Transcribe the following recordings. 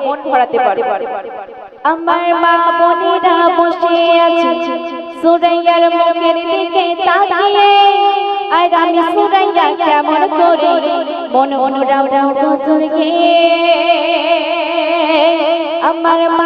মনে ভরাতে আমার মা বোনেরা বসে আছে সুরাইয়ার মুখের দিকে তাকিয়ে। আর আমি সুরাইয়া কেমন করে মন অনুরাম রাম গজল গেয়ে আমার মা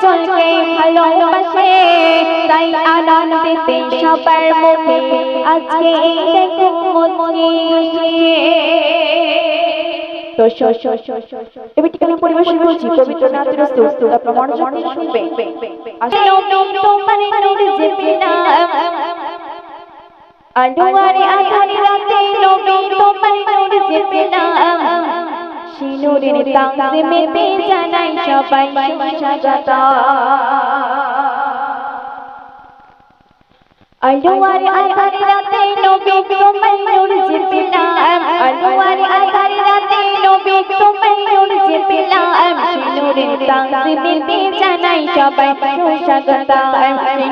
এরা ভালোবাসে, তাই আনন্দেতে সবার মুখে আজকে দেখো মুচকি তো শো শো শো শো এবার ঠিকানা পরিবেশন করছি। পবিত্র নাথের স্তোত্র আপনার মনোযোগ দিয়ে আসলে তোমার নূর যে পেলাম আলোয়ারে আধারে রাতে নবী তোমার নূর যে পেলাম সেই নূরের তাঁতে জানাই সবাই স্বাগত আলোয়ারে আধারে রাতে নবী তোমার নূর যে পেলাম আলোয়ারে আধারে রাতে নবী তোমার নূর যে পেলাম নূরের তাঁতে মেতে জানাই সবাই স্বাগত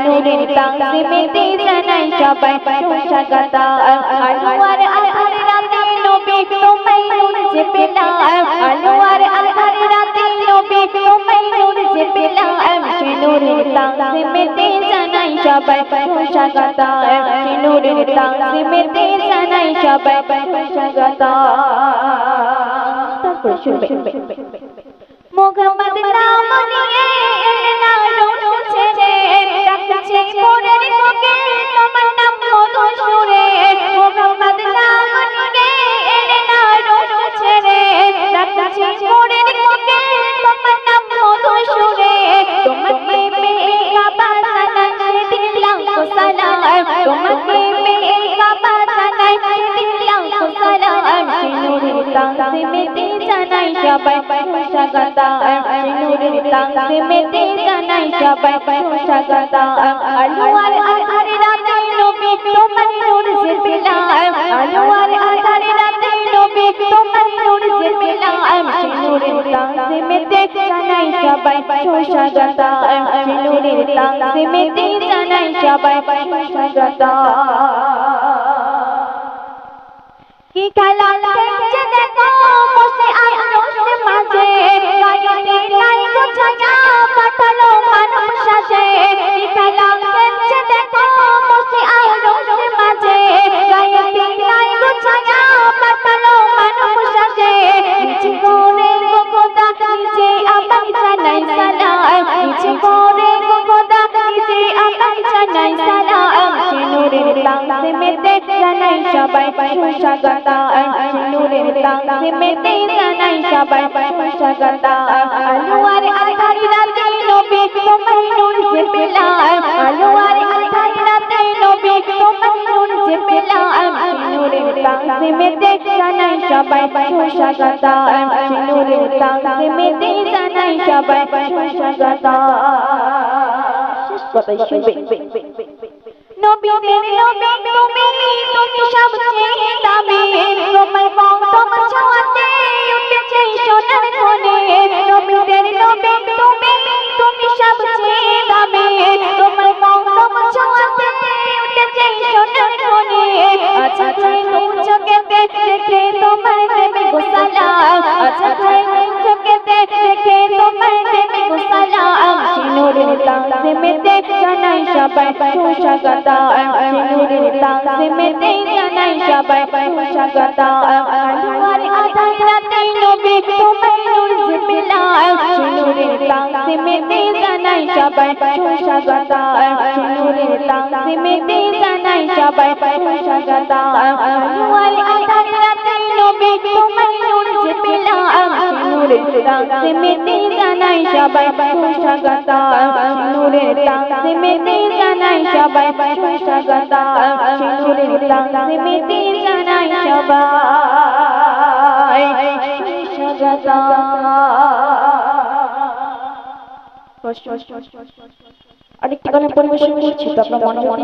নূরের তাঁতে মেতে জানাই সবাই স্বাগত আলোয়ারে আধারে রাতে নবী তাঁতে মেতে জানাই সবাই স্বাগত নূরের তাঁতে মেতে জানাই সবাই স্বাগত তারপর শুনবে। মোহাম্মদ নাম নিয়ে তোমাকে পেয়ে কাবা জানাই দিলাম সালাম শিনুরের তাঁতে মেতে জানাই সবাই স্বাগত শিনুরের তাঁতে মেতে জানাই সবাই স্বাগত আলোয়ার আধারে রাতে নবী তোমার নূর যে পেলাম আলোয়ার শিনুরের তাঁতে মেতে জানাই সবাই স্বাগত শিনুরের তাঁতে জানাই সবাই স্বাগত কি খেলা খেলছে দেখো, বসে আয়ুষ মাঝে। মেতে জানাই সবাই স্বাগত শিনুরের তাঁতে মেতে জানাই সবাই স্বাগত আলোয়ার আধারি রাতে নবী তোমার নূর যে পেলাম আলোয়ার আধারি রাতে নবী তোমার নূর যে পেলাম শিনুরের তাঁতে মেতে জানাই সবাই স্বাগত শিনুরের তাঁতে মেতে জানাই সবাই স্বাগত শেষ কথাই শুনবে। নবীদের নবী তুমি তুমি সবচেয়ে দামি। তোমার মহতম ছাওয়াতে উঠেছে সোনার দেখে শিনুরের তাঁতে মেতে জানাই সবাই স্বাগত শিনুরের তাঁতে মেতে জানাই সবাই স্বাগত আলোয়ার আধারে রাতে নবী তোমার নূর যে পেলাম শিনুরের তাঁতে মেতে জানাই সবাই স্বাগত শিনুরের তাঁতে মেতে জানাই সবাই স্বাগত আলোয়ার আধারে রাতে নবী তোমার নূরের তাসমিতে জানাই সবাই সুস্বাগতম নূরের তাসমিতে জানাই সবাই সুস্বাগতম নূরের তাসমিতে জানাই সবাই সুস্বাগতম আরেকটি গানে পরিবেশন করছি তো আপনার মনোযোগ